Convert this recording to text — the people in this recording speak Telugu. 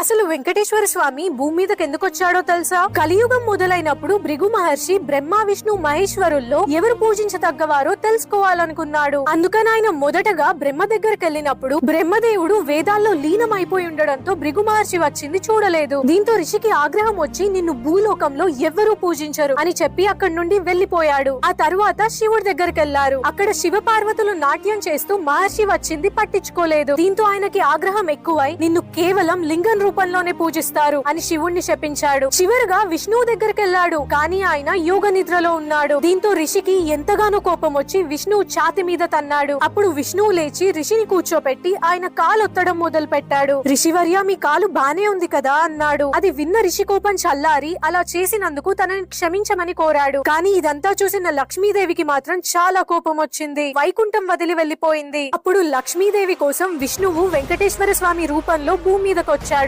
అసలు వెంకటేశ్వర స్వామి భూమి మీదకి ఎందుకు వచ్చాడో తెలుసా? కలియుగం మొదలైనప్పుడు భృగు మహర్షి బ్రహ్మ విష్ణు మహేశ్వరుల్లో ఎవరు పూజించదగ్గవారో తెలుసుకోవాలనుకున్నాడు. అందుకని ఆయన మొదటగా బ్రహ్మ దగ్గరికి వెళ్ళినప్పుడు బ్రహ్మదేవుడు వేదాల్లో లీనమైపోయి ఉండడంతో భృగు మహర్షి వచ్చింది చూడలేదు. దీంతో రిషికి ఆగ్రహం వచ్చి నిన్ను భూలోకంలో ఎవ్వరూ పూజించరు అని చెప్పి అక్కడి నుండి వెళ్ళిపోయాడు ఆ తరువాత శివుడి దగ్గరికి వెళ్ళారు అక్కడ శివ పార్వతులు నాట్యం చేస్తూ మహర్షి వచ్చింది పట్టించుకోలేదు. దీంతో ఆయనకి ఆగ్రహం ఎక్కువై నిన్ను కేవలం లింగం రూపంలోనే పూజిస్తారు అని శివుణ్ణి శపించాడు. చివరిగా విష్ణువు దగ్గరికి వెళ్ళాడు కానీ ఆయన యోగ నిద్రలో ఉన్నాడు. దీంతో రిషికి ఎంతగానో కోపం వచ్చి విష్ణువు ఛాతి మీద తన్నాడు. అప్పుడు విష్ణువు లేచి రిషిని కూర్చోపెట్టి ఆయన కాలొత్తడం మొదలు పెట్టాడు రిషివర్య మీ కాలు బానే ఉంది కదా అన్నాడు. అది విన్న రిషి కోపం చల్లారి అలా చేసినందుకు తనని క్షమించమని కోరాడు. కానీ ఇదంతా చూసిన లక్ష్మీదేవికి మాత్రం చాలా కోపం వచ్చింది. వైకుంఠం వదిలి వెళ్ళిపోయింది అప్పుడు లక్ష్మీదేవి కోసం విష్ణువు వెంకటేశ్వర స్వామి రూపంలో భూమి మీదకొచ్చాడు.